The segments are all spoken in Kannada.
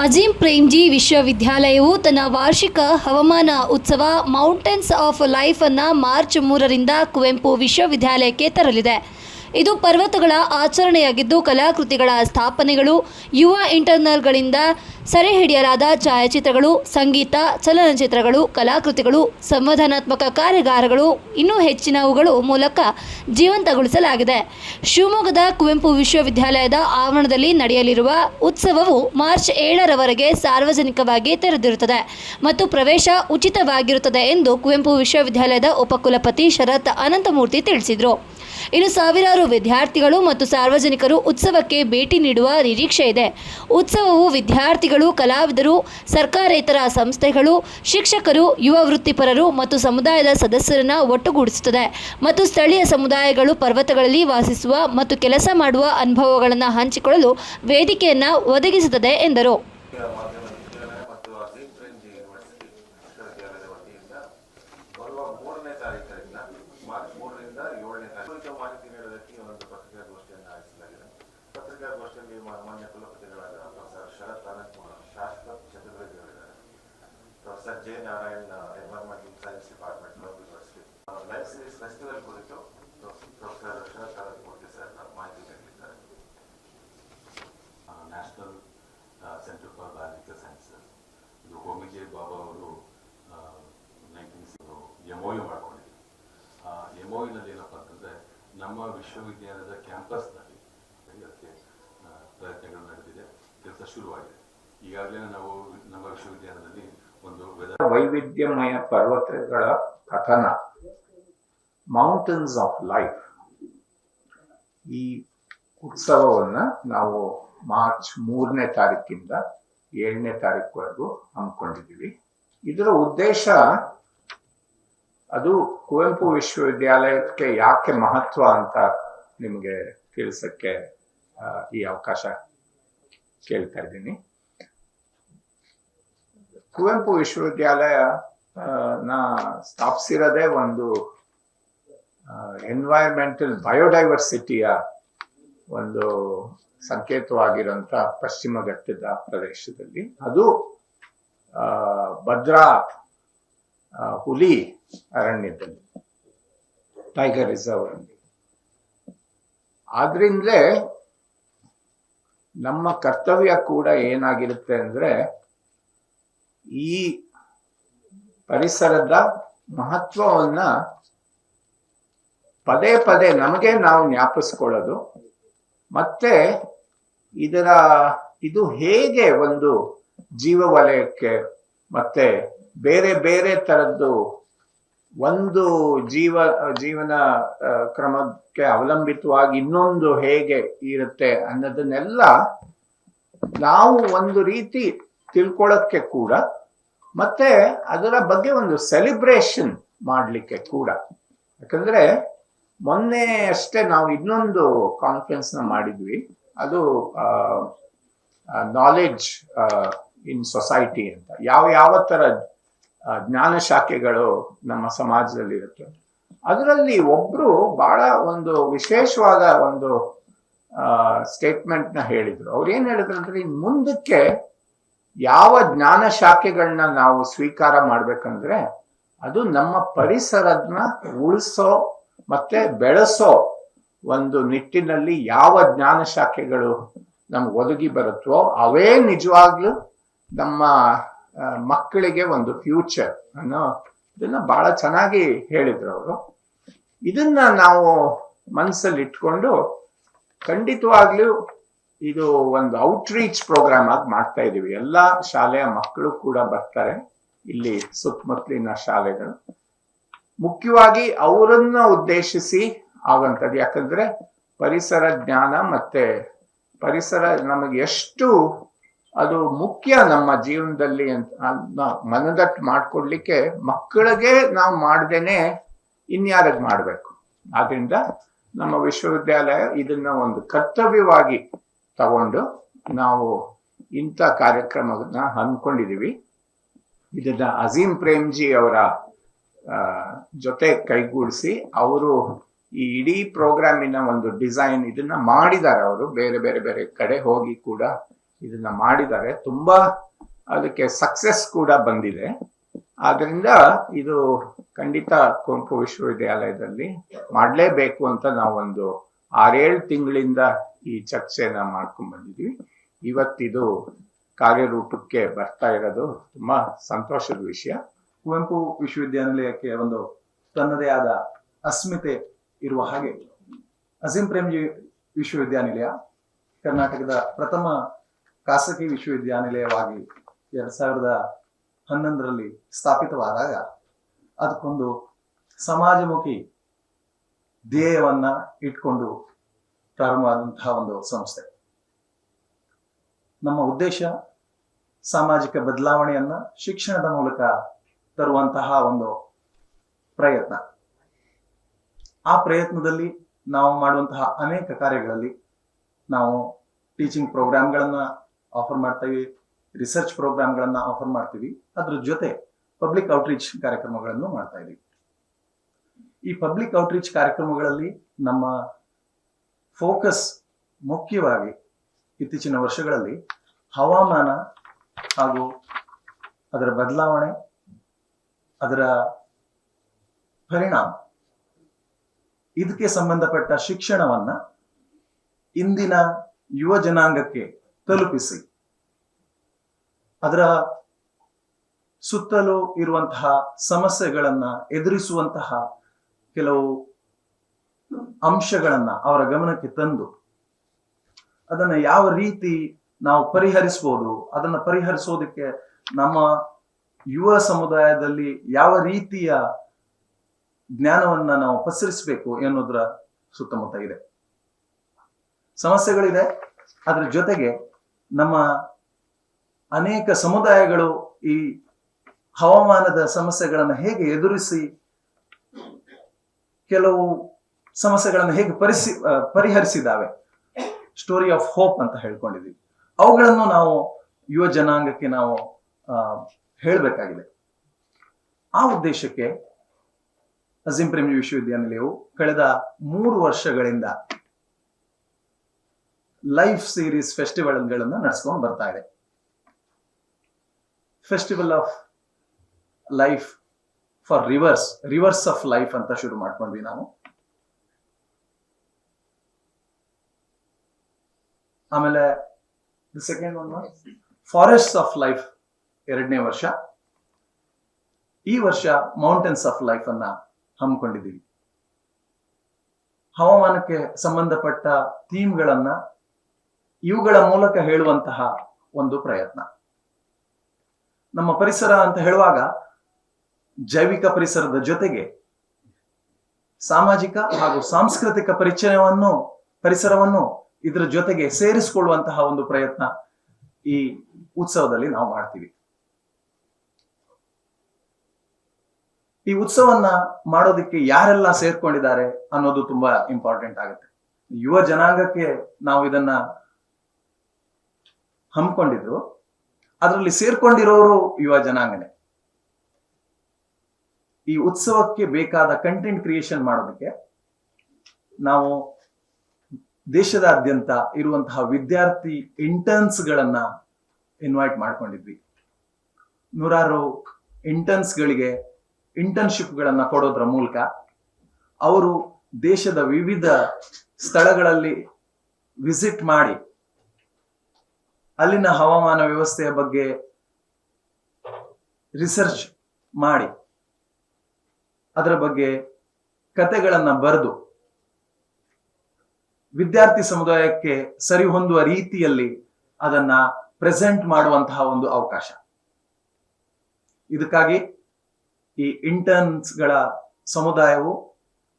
ಅಜೀಂ ಪ್ರೇಮ್ಜಿ ವಿಶ್ವವಿದ್ಯಾಲಯವು ತನ್ನ ವಾರ್ಷಿಕ ಹವಾಮಾನ ಉತ್ಸವ ಮೌಂಟೇನ್ಸ್ ಆಫ್ ಲೈಫ್ ಅನ್ನು ಮಾರ್ಚ್ ಮೂರರಿಂದ ಕುವೆಂಪು ವಿಶ್ವವಿದ್ಯಾಲಯಕ್ಕೆ ತರಲಿದೆ. ಇದು ಪರ್ವತಗಳ ಆಚರಣೆಯಾಗಿದ್ದು ಕಲಾಕೃತಿಗಳ ಸ್ಥಾಪನೆಗಳು, ಯುವ ಇಂಟರ್ನಲ್ಗಳಿಂದ ಸೆರೆ ಹಿಡಿಯಲಾದ ಛಾಯಾಚಿತ್ರಗಳು, ಸಂಗೀತ, ಚಲನಚಿತ್ರಗಳು, ಕಲಾಕೃತಿಗಳು ಸಂವಾದನಾತ್ಮಕ ಕಾರ್ಯಾಗಾರಗಳು, ಇನ್ನೂ ಹೆಚ್ಚಿನವುಗಳು ಮೂಲಕ ಜೀವಂತಗೊಳಿಸಲಾಗಿದೆ. ಶಿವಮೊಗ್ಗದ ಕುವೆಂಪು ವಿಶ್ವವಿದ್ಯಾಲಯದ ಆವರಣದಲ್ಲಿ ನಡೆಯಲಿರುವ ಉತ್ಸವವು ಮಾರ್ಚ್ ಏಳರವರೆಗೆ ಸಾರ್ವಜನಿಕವಾಗಿ ತೆರೆದಿರುತ್ತದೆ ಮತ್ತು ಪ್ರವೇಶ ಉಚಿತವಾಗಿರುತ್ತದೆ ಎಂದು ಕುವೆಂಪು ವಿಶ್ವವಿದ್ಯಾಲಯದ ಉಪಕುಲಪತಿ ಶರತ್ ಅನಂತಮೂರ್ತಿ ತಿಳಿಸಿದರು. ಇನ್ನು ಸಾವಿರಾರು ವಿದ್ಯಾರ್ಥಿಗಳು ಮತ್ತು ಸಾರ್ವಜನಿಕರು ಉತ್ಸವಕ್ಕೆ ಭೇಟಿ ನೀಡುವ ನಿರೀಕ್ಷೆ ಇದೆ. ಉತ್ಸವವು ವಿದ್ಯಾರ್ಥಿಗಳು, ಕಲಾವಿದರು, ಸರ್ಕಾರೇತರ ಸಂಸ್ಥೆಗಳು, ಶಿಕ್ಷಕರು, ಯುವ ವೃತ್ತಿಪರರು ಮತ್ತು ಸಮುದಾಯದ ಸದಸ್ಯರನ್ನು ಒಟ್ಟುಗೂಡಿಸುತ್ತದೆ. ಮತ್ತು ಸ್ಥಳೀಯ ಸಮುದಾಯಗಳು ಪರ್ವತಗಳಲ್ಲಿ ವಾಸಿಸುವ ಮತ್ತು ಕೆಲಸ ಮಾಡುವ ಅನುಭವಗಳನ್ನು ಹಂಚಿಕೊಳ್ಳಲು ವೇದಿಕೆಯನ್ನು ಒದಗಿಸುತ್ತದೆ ಎಂದರು. Professor J Narayan environmental science department university life series festival ಕುರಿತು ಡಾಕ್ಟರ್ ಶರತ್ ಅನಂತ್ ಮೂರ್ತಿ ಸರ್ ಮಾಹಿತಿ ನೀಡಲಿದ್ದಾರೆ. National centre for biological sciences ಇದು ಹೋಮಿಜೆ ಬಾಬಾ ಅವರು ಎಂ ಒ ಯು ಮಾಡ್ಕೊಂಡಿದ್ರು. ಎಂ ಒ ಯುನಲ್ಲಿ ಏನಪ್ಪ ಅಂತಂದರೆ ನಮ್ಮ ವಿಶ್ವವಿದ್ಯಾಲಯದ ಕ್ಯಾಂಪಸ್ನಲ್ಲಿ ಅದಕ್ಕೆ ಪ್ರಯತ್ನಗಳು ನಡೆದಿದೆ. ಕೆಲಸ ಶುರುವಾಗಿದೆ. ಈಗಾಗಲೇ ನಾವು ನಮ್ಮ ವಿಶ್ವವಿದ್ಯಾಲಯದಲ್ಲಿ ಒಂದು ವೈವಿಧ್ಯಮಯ ಪರ್ವತಗಳ ಕಥನ. ಮೌಂಟನ್ಸ್ ಆಫ್ ಲೈಫ್ ಈ ಉತ್ಸವವನ್ನ ನಾವು ಮಾರ್ಚ್ ಮೂರನೇ ತಾರೀಕಿಂದ ಏಳನೇ ತಾರೀಕುವರೆಗೂ ಹಮ್ಮಿಕೊಂಡಿದ್ದೀವಿ. ಇದರ ಉದ್ದೇಶ ಅದು ಕುವೆಂಪು ವಿಶ್ವವಿದ್ಯಾಲಯಕ್ಕೆ ಯಾಕೆ ಮಹತ್ವ ಅಂತ ನಿಮಗೆ ತಿಳಿಸಕ್ಕೆ ಈ ಅವಕಾಶ ಕೇಳ್ತಾ ಇದ್ದೀನಿ. ಕುವೆಂಪು ವಿಶ್ವವಿದ್ಯಾಲಯ ನ ಸ್ಥಾಪಿಸಿರೋದೇ ಒಂದು ಎನ್ವೈರ್ಮೆಂಟಲ್ ಬಯೋಡೈವರ್ಸಿಟಿಯ ಒಂದು ಸಂಕೇತವಾಗಿರುವಂತ ಪಶ್ಚಿಮ ಘಟ್ಟದ ಪ್ರದೇಶದಲ್ಲಿ. ಅದು ಭದ್ರಾ ಹುಲಿ ಅರಣ್ಯದಲ್ಲಿ ಟೈಗರ್ ರಿಸರ್ವ್ ಅಲ್ಲಿ. ಆದ್ರಿಂದಲೇ ನಮ್ಮ ಕರ್ತವ್ಯ ಕೂಡ ಏನಾಗಿರುತ್ತೆ ಅಂದ್ರೆ ಈ ಪರಿಸರದ ಮಹತ್ವವನ್ನ ಪದೇ ಪದೇ ನಮಗೆ ನಾವು ಜ್ಞಾಪಿಸ್ಕೊಳ್ಳೋದು. ಮತ್ತೆ ಇದರ, ಇದು ಹೇಗೆ ಒಂದು ಜೀವ ವಲಯಕ್ಕೆ ಮತ್ತೆ ಬೇರೆ ಬೇರೆ ತರದ್ದು ಒಂದು ಜೀವ, ಜೀವನ ಕ್ರಮಕ್ಕೆ ಅವಲಂಬಿತವಾಗಿ ಇನ್ನೊಂದು ಹೇಗೆ ಇರುತ್ತೆ ಅನ್ನೋದನ್ನೆಲ್ಲ ನಾವು ಒಂದು ರೀತಿ ತಿಳ್ಕೊಳ್ಳೋಕ್ಕೆ ಕೂಡ ಮತ್ತೆ ಅದರ ಬಗ್ಗೆ ಒಂದು ಸೆಲಿಬ್ರೇಷನ್ ಮಾಡಲಿಕ್ಕೆ ಕೂಡ. ಯಾಕಂದ್ರೆ ಮೊನ್ನೆ ಅಷ್ಟೇ ನಾವು ಇನ್ನೊಂದು ಕಾನ್ಫರೆನ್ಸ್ನ ಮಾಡಿದ್ವಿ. ಅದು ನಾಲೆಡ್ಜ್ ಇನ್ ಸೊಸೈಟಿ ಅಂತ. ಯಾವ ಯಾವ ತರ ಜ್ಞಾನ ಶಾಖೆಗಳು ನಮ್ಮ ಸಮಾಜದಲ್ಲಿ ಇರುತ್ತೆ. ಅದರಲ್ಲಿ ಒಬ್ರು ಬಹಳ ಒಂದು ವಿಶೇಷವಾದ ಒಂದು ಸ್ಟೇಟ್ಮೆಂಟ್ನ ಹೇಳಿದ್ರು. ಅವ್ರು ಏನು ಹೇಳಿದ್ರು ಅಂದ್ರೆ, ಇನ್ ಮುಂದಕ್ಕೆ ಯಾವ ಜ್ಞಾನ ಶಾಖೆಗಳನ್ನ ನಾವು ಸ್ವೀಕಾರ ಮಾಡ್ಬೇಕಂದ್ರೆ ಅದು ನಮ್ಮ ಪರಿಸರನ ಉಳಿಸೋ ಮತ್ತೆ ಬೆಳೆಸೋ ಒಂದು ನಿಟ್ಟಿನಲ್ಲಿ ಯಾವ ಜ್ಞಾನ ಶಾಖೆಗಳು ನಮ್ಗೆ ಒದಗಿ ಬರುತ್ತೋ ಅವೇ ನಿಜವಾಗ್ಲೂ ನಮ್ಮ ಮಕ್ಕಳಿಗೆ ಒಂದು ಫ್ಯೂಚರ್ ಅನ್ನೋ ಇದನ್ನ ಬಹಳ ಚೆನ್ನಾಗಿ ಹೇಳಿದ್ರು ಅವರು. ಇದನ್ನ ನಾವು ಮನಸ್ಸಲ್ಲಿ ಇಟ್ಕೊಂಡು ಖಂಡಿತವಾಗ್ಲೂ ಇದು ಒಂದು ಔಟ್ರೀಚ್ ಪ್ರೋಗ್ರಾಮ್ ಆಗಿ ಮಾಡ್ತಾ ಇದೀವಿ. ಎಲ್ಲಾ ಶಾಲೆಯ ಮಕ್ಕಳು ಕೂಡ ಬರ್ತಾರೆ. ಇಲ್ಲಿ ಸುತ್ತಮುತ್ತಲಿನ ಶಾಲೆಗಳು. ಮುಖ್ಯವಾಗಿ ಅವರನ್ನ ಉದ್ದೇಶಿಸಿ ಆಗುವಂಥದ್ದು. ಯಾಕಂದ್ರೆ ಪರಿಸರ ಜ್ಞಾನ ಮತ್ತೆ ಪರಿಸರ ನಮಗೆ ಎಷ್ಟು ಅದು ಮುಖ್ಯ ನಮ್ಮ ಜೀವನದಲ್ಲಿ ಅಂತ ಮನದಟ್ಟು ಮಾಡ್ಕೊಡ್ಲಿಕ್ಕೆ ಮಕ್ಕಳಿಗೆ ನಾವು ಮಾಡ್ದೇನೆ ಇನ್ಯಾರಿಗೆ ಮಾಡ್ಬೇಕು. ಆದ್ರಿಂದ ನಮ್ಮ ವಿಶ್ವವಿದ್ಯಾಲಯ ಇದನ್ನ ಒಂದು ಕರ್ತವ್ಯವಾಗಿ ತಗೊಂಡು ನಾವು ಇಂಥ ಕಾರ್ಯಕ್ರಮನ ಹಮ್ಮಿಕೊಂಡಿದೀವಿ ಇದನ್ನ ಅಜೀಂ ಪ್ರೇಮ್ಜಿ ಅವರ ಜೊತೆ ಕೈಗೂಡಿಸಿ ಅವರು ಈ ಇಡೀ ಪ್ರೋಗ್ರಾಮಿನ ಒಂದು ಡಿಸೈನ್ ಇದನ್ನ ಮಾಡಿದ್ದಾರೆ ಅವರು. ಬೇರೆ ಬೇರೆ ಬೇರೆ ಕಡೆ ಹೋಗಿ ಕೂಡ ಇದನ್ನ ಮಾಡಿದ್ದಾರೆ. ತುಂಬಾ ಅದಕ್ಕೆ ಸಕ್ಸಸ್ ಕೂಡ ಬಂದಿದೆ. ಆದ್ರಿಂದ ಇದು ಖಂಡಿತ ಕುವೆಂಪು ವಿಶ್ವವಿದ್ಯಾಲಯದಲ್ಲಿ ಮಾಡಲೇಬೇಕು ಅಂತ ನಾವೊಂದು ಆರೇಳು ತಿಂಗಳಿಂದ ಈ ಚರ್ಚೆನ ಮಾಡ್ಕೊಂಡ್ ಬಂದಿದ್ವಿ. ಇವತ್ತಿದು ಕಾರ್ಯರೂಪಕ್ಕೆ ಬರ್ತಾ ಇರೋದು ತುಂಬಾ ಸಂತೋಷದ ವಿಷಯ. ಕುವೆಂಪು ವಿಶ್ವವಿದ್ಯಾನಿಲಯಕ್ಕೆ ಒಂದು ತನ್ನದೇ ಆದ ಅಸ್ಮಿತೆ ಇರುವ ಹಾಗೆ ಅಜಿಂ ಪ್ರೇಮ್ಜಿ ವಿಶ್ವವಿದ್ಯಾನಿಲಯ, ಕರ್ನಾಟಕದ ಪ್ರಥಮ ಖಾಸಗಿ ವಿಶ್ವವಿದ್ಯಾನಿಲಯವಾಗಿ ಎರಡ್ ಸಾವಿರದ ಹನ್ನೊಂದರಲ್ಲಿ ಸ್ಥಾಪಿತವಾದಾಗ ಅದಕ್ಕೊಂದು ಸಮಾಜಮುಖಿ ಧ್ಯೇಯವನ್ನ ಇಟ್ಕೊಂಡು ಪ್ರಾರಂಭವಾದಂತಹ ಒಂದು ಸಂಸ್ಥೆ. ನಮ್ಮ ಉದ್ದೇಶ ಸಾಮಾಜಿಕ ಬದಲಾವಣೆಯನ್ನ ಶಿಕ್ಷಣದ ಮೂಲಕ ತರುವಂತಹ ಒಂದು ಪ್ರಯತ್ನ. ಆ ಪ್ರಯತ್ನದಲ್ಲಿ ನಾವು ಮಾಡುವಂತಹ ಅನೇಕ ಕಾರ್ಯಗಳಲ್ಲಿ ನಾವು ಟೀಚಿಂಗ್ ಪ್ರೋಗ್ರಾಮ್ಗಳನ್ನ ಆಫರ್ ಮಾಡ್ತೀವಿ ರಿಸರ್ಚ್ ಪ್ರೋಗ್ರಾಮ್ಗಳನ್ನ ಆಫರ್ ಮಾಡ್ತೀವಿ. ಅದ್ರ ಜೊತೆ ಪಬ್ಲಿಕ್ ಔಟ್ರೀಚ್ ಕಾರ್ಯಕ್ರಮಗಳನ್ನು ಮಾಡ್ತಾ ಇದ್ದೀವಿ. ಈ ಪಬ್ಲಿಕ್ ಔಟ್ರೀಚ್ ಕಾರ್ಯಕ್ರಮಗಳಲ್ಲಿ ನಮ್ಮ ಫೋಕಸ್ ಮುಖ್ಯವಾಗಿ ಇತ್ತೀಚಿನ ವರ್ಷಗಳಲ್ಲಿ ಹವಾಮಾನ ಹಾಗೂ ಅದರ ಬದಲಾವಣೆ, ಅದರ ಪರಿಣಾಮ. ಇದಕ್ಕೆ ಸಂಬಂಧಪಟ್ಟ ಶಿಕ್ಷಣವನ್ನ ಇಂದಿನ ಯುವ ಜನಾಂಗಕ್ಕೆ ತಲುಪಿಸಿ. ಅದರ ಸುತ್ತಲೂ ಇರುವಂತಹ ಸಮಸ್ಯೆಗಳನ್ನ ಎದುರಿಸುವಂತಹ ಕೆಲವು ಅಂಶಗಳನ್ನ ಅವರ ಗಮನಕ್ಕೆ ತಂದು ಅದನ್ನ ಯಾವ ರೀತಿ ನಾವು ಪರಿಹರಿಸಬಹುದು ಅದನ್ನ ಪರಿಹರಿಸೋದಕ್ಕೆ ನಮ್ಮ ಯುವ ಸಮುದಾಯದಲ್ಲಿ ಯಾವ ರೀತಿಯ ಜ್ಞಾನವನ್ನ ನಾವು ಪಸರಿಸಬೇಕು ಎನ್ನುವುದರ ಸುತ್ತಮುತ್ತ ಇದೆ. ಸಮಸ್ಯೆಗಳಿದೆ, ಅದ್ರ ಜೊತೆಗೆ ನಮ್ಮ ಅನೇಕ ಸಮುದಾಯಗಳು ಈ ಹವಾಮಾನದ ಸಮಸ್ಯೆಗಳನ್ನು ಹೇಗೆ ಎದುರಿಸಿ ಕೆಲವು ಸಮಸ್ಯೆಗಳನ್ನು ಹೇಗೆ ಪರಿಸಿ ಪರಿಹರಿಸಿದಾವೆ ಸ್ಟೋರಿ ಆಫ್ ಹೋಪ್ ಅಂತ ಹೇಳ್ಕೊಂಡಿದ್ವಿ ಅವುಗಳನ್ನು ನಾವು ಯುವ ಜನಾಂಗಕ್ಕೆ ನಾವು ಹೇಳಬೇಕಾಗಿದೆ. ಆ ಉದ್ದೇಶಕ್ಕೆ ಅಜೀಂ ಪ್ರೇಮಿ ವಿಶ್ವವಿದ್ಯಾನಿಲಯವು ಕಳೆದ ಮೂರು ವರ್ಷಗಳಿಂದ ಲೈಫ್ ಸೀರೀಸ್ ಫೆಸ್ಟಿವಲ್ಗಳನ್ನು ನಡೆಸ್ಕೊಂಡು ಬರ್ತಾ ಇದೆ. Festival of life for rivers rivers of life ಅಂತ ಶುರು ಮಾಡ್ಕೊಂಡ್ವಿ ನಾವು. ಆಮೇಲೆ second one forest of life ಎರಡನೇ ವರ್ಷ. ಈ ವರ್ಷ ಮೌಂಟೇನ್ಸ್ ಆಫ್ ಲೈಫ್ ಅನ್ನ ಹಮ್ಮಿಕೊಂಡಿದ್ದೀವಿ. ಹವಾಮಾನಕ್ಕೆ ಸಂಬಂಧಪಟ್ಟ ಥೀಮ್ಗಳನ್ನ ಇವುಗಳ ಮೂಲಕ ಹೇಳುವಂತಹ ಒಂದು ಪ್ರಯತ್ನ. ನಮ್ಮ ಪರಿಸರ ಅಂತ ಹೇಳುವಾಗ ಜೈವಿಕ ಪರಿಸರದ ಜೊತೆಗೆ ಸಾಮಾಜಿಕ ಹಾಗೂ ಸಾಂಸ್ಕೃತಿಕ ಪರಿಚಯವನ್ನು, ಪರಿಸರವನ್ನು ಇದರ ಜೊತೆಗೆ ಸೇರಿಸಿಕೊಳ್ಳುವಂತಹ ಒಂದು ಪ್ರಯತ್ನ ಈ ಉತ್ಸವದಲ್ಲಿ ನಾವು ಮಾಡ್ತೀವಿ. ಈ ಉತ್ಸವನ್ನ ಮಾಡೋದಕ್ಕೆ ಯಾರೆಲ್ಲ ಸೇರ್ಕೊಂಡಿದ್ದಾರೆ ಅನ್ನೋದು ತುಂಬಾ ಇಂಪಾರ್ಟೆಂಟ್ ಆಗುತ್ತೆ. ಯುವ ಜನಾಂಗಕ್ಕೆ ನಾವು ಇದನ್ನ ಹಮ್ಮಿಕೊಂಡಿದ್ರು. ಅದರಲ್ಲಿ ಸೇರ್ಕೊಂಡಿರೋರು ಯುವ ಜನಾಂಗನೇ. ಈ ಉತ್ಸವಕ್ಕೆ ಬೇಕಾದ ಕಂಟೆಂಟ್ ಕ್ರಿಯೇಷನ್ ಮಾಡೋದಕ್ಕೆ ನಾವು ದೇಶದಾದ್ಯಂತ ಇರುವಂತಹ ವಿದ್ಯಾರ್ಥಿ ಇಂಟರ್ನ್ಸ್ ಗಳನ್ನ ಇನ್ವೈಟ್ ಮಾಡ್ಕೊಂಡಿದ್ವಿ. ನೂರಾರು ಇಂಟರ್ನ್ಸ್ ಗಳಿಗೆ ಇಂಟರ್ನ್ಶಿಪ್ ಗಳನ್ನ ಕೊಡೋದ್ರ ಮೂಲಕ ಅವರು ದೇಶದ ವಿವಿಧ ಸ್ಥಳಗಳಲ್ಲಿ ವಿಸಿಟ್ ಮಾಡಿ ಅಲ್ಲಿನ ಹವಾಮಾನ ವ್ಯವಸ್ಥೆಯ ಬಗ್ಗೆ ರಿಸರ್ಚ್ ಮಾಡಿ ಅದರ ಬಗ್ಗೆ ಕತೆಗಳನ್ನ ಬರೆದು ವಿದ್ಯಾರ್ಥಿ ಸಮುದಾಯಕ್ಕೆ ಸರಿ ಹೊಂದುವ ರೀತಿಯಲ್ಲಿ ಅದನ್ನ ಪ್ರೆಸೆಂಟ್ ಮಾಡುವಂತಹ ಒಂದು ಅವಕಾಶ. ಇದಕ್ಕಾಗಿ ಈ ಇಂಟರ್ನ್ಸ್ಗಳ ಸಮುದಾಯವು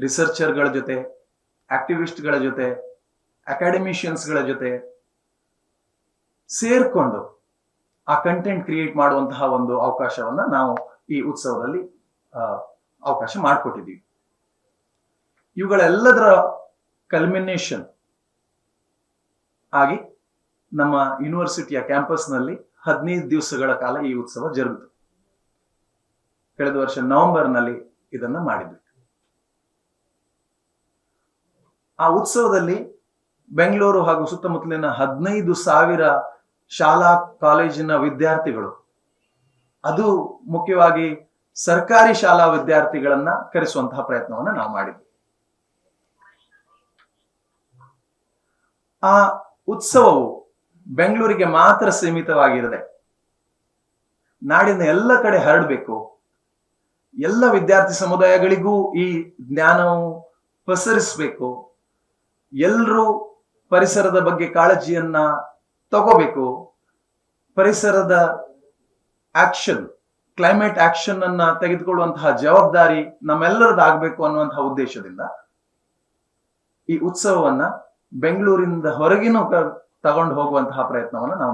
ರಿಸರ್ಚರ್ಗಳ ಜೊತೆ ಆಕ್ಟಿವಿಸ್ಟ್ಗಳ ಜೊತೆ ಅಕಾಡೆಮಿಷಿಯನ್ಸ್ಗಳ ಜೊತೆ ಸೇರ್ಕೊಂಡು ಆ ಕಂಟೆಂಟ್ ಕ್ರಿಯೇಟ್ ಮಾಡುವಂತಹ ಒಂದು ಅವಕಾಶವನ್ನ ನಾವು ಈ ಉತ್ಸವದಲ್ಲಿ ಅವಕಾಶ ಮಾಡಿಕೊಟ್ಟಿದ್ದೀವಿ. ಇವುಗಳೆಲ್ಲದರ ಕಲ್ಮಿನೇಷನ್ ಆಗಿ ನಮ್ಮ ಯೂನಿವರ್ಸಿಟಿಯ ಕ್ಯಾಂಪಸ್ನಲ್ಲಿ ಹದಿನೈದು ದಿವಸಗಳ ಕಾಲ ಈ ಉತ್ಸವ ಜರುಗಿತು. ಕಳೆದ ವರ್ಷ ನವೆಂಬರ್ನಲ್ಲಿ ಇದನ್ನ ಮಾಡಿದ್ವಿ. ಆ ಉತ್ಸವದಲ್ಲಿ ಬೆಂಗಳೂರು ಹಾಗೂ ಸುತ್ತಮುತ್ತಲಿನ ಹದಿನೈದು ಸಾವಿರ ಶಾಲಾ, ಕಾಲೇಜಿನ ವಿದ್ಯಾರ್ಥಿಗಳು, ಅದು ಮುಖ್ಯವಾಗಿ ಸರ್ಕಾರಿ ಶಾಲಾ ವಿದ್ಯಾರ್ಥಿಗಳನ್ನ ಕರೆಸುವಂತಹ ಪ್ರಯತ್ನವನ್ನ ನಾವು ಮಾಡಿದ್ವಿ. ಆ ಉತ್ಸವವು ಬೆಂಗಳೂರಿಗೆ ಮಾತ್ರ ಸೀಮಿತವಾಗಿರದೆ ನಾಡಿನ ಎಲ್ಲ ಕಡೆ ಹರಡಬೇಕು. ಎಲ್ಲ ವಿದ್ಯಾರ್ಥಿ ಸಮುದಾಯಗಳಿಗೂ ಈ ಜ್ಞಾನವು ಪಸರಿಸಬೇಕು. ಎಲ್ಲರೂ ಪರಿಸರದ ಬಗ್ಗೆ ಕಾಳಜಿಯನ್ನ ತಗೋಬೇಕು. ಪರಿಸರದ ಆಕ್ಷನ್, ಕ್ಲೈಮೇಟ್ ಆಕ್ಷನ್ ಅನ್ನ ತೆಗೆದುಕೊಳ್ಳುವಂತಹ ಜವಾಬ್ದಾರಿ ನಮ್ಮೆಲ್ಲರದಾಗಬೇಕು ಅನ್ನುವಂತಹ ಉದ್ದೇಶದಿಂದ ಈ ಉತ್ಸವವನ್ನ ಬೆಂಗಳೂರಿಂದ ಹೊರಗಿನ ತಗೊಂಡು ಹೋಗುವಂತಹ ಪ್ರಯತ್ನವನ್ನು ನಾವು